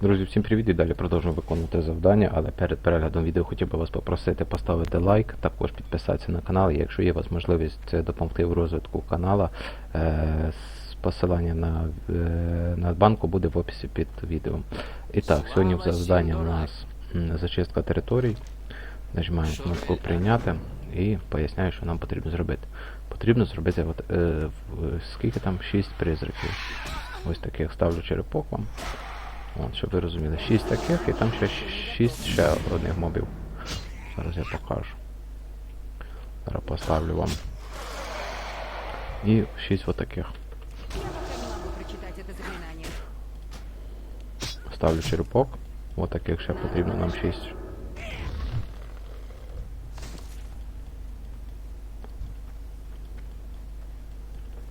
Друзі, всім привіт і далі продовжуємо виконувати завдання, але перед переглядом відео хотів би вас попросити поставити лайк, також підписатися на канал, і якщо є у вас можливість допомогти в розвитку канала, е, посилання на, е, на банку буде в описі під відео. І так, сьогодні в завданні у нас зачистка територій. Нажимаємо кнопку прийняти і поясняю, що нам потрібно зробити. Потрібно зробити от, е, скільки там 6 призраків. Ось таких ставлю черепок вам. От, щоб ви розуміли, 6 таких і там ще 6 ще одних мобів. Зараз я покажу. Зараз поставлю вам. І 6 отаких. Ставлю черепок. От таких ще потрібно нам 6.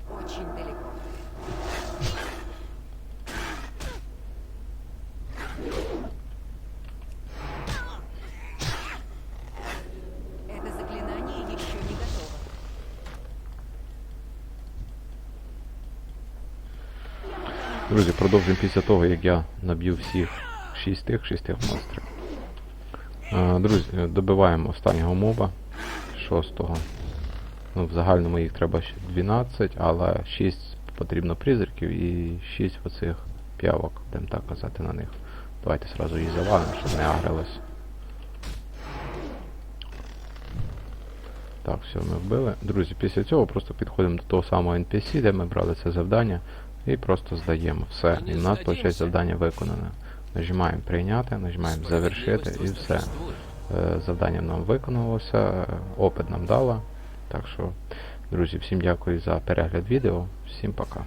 Очень далеко. Друзі, продовжуємо після того, як я наб'ю всіх 6 тих, 6 тих монстрів. Е, Друзі, е, добиваємо останнього моба, шостого. Ну, в загальному їх треба ще 12, але 6 потрібно призраків і 6 оцих п'явок, будемо так казати на них. Давайте сразу їх завалимо, щоб не агрились. Так, все, ми вбили. Друзі, після цього просто підходимо до того самого NPC, де ми брали це завдання, і просто здаємо все. І в нас виходить завдання виконане. Нажимаємо прийняти, нажимаємо завершити і все. Е, Завдання нам виконалося, е, опит нам дало. Так що, друзі, всім дякую за перегляд відео, всім пока.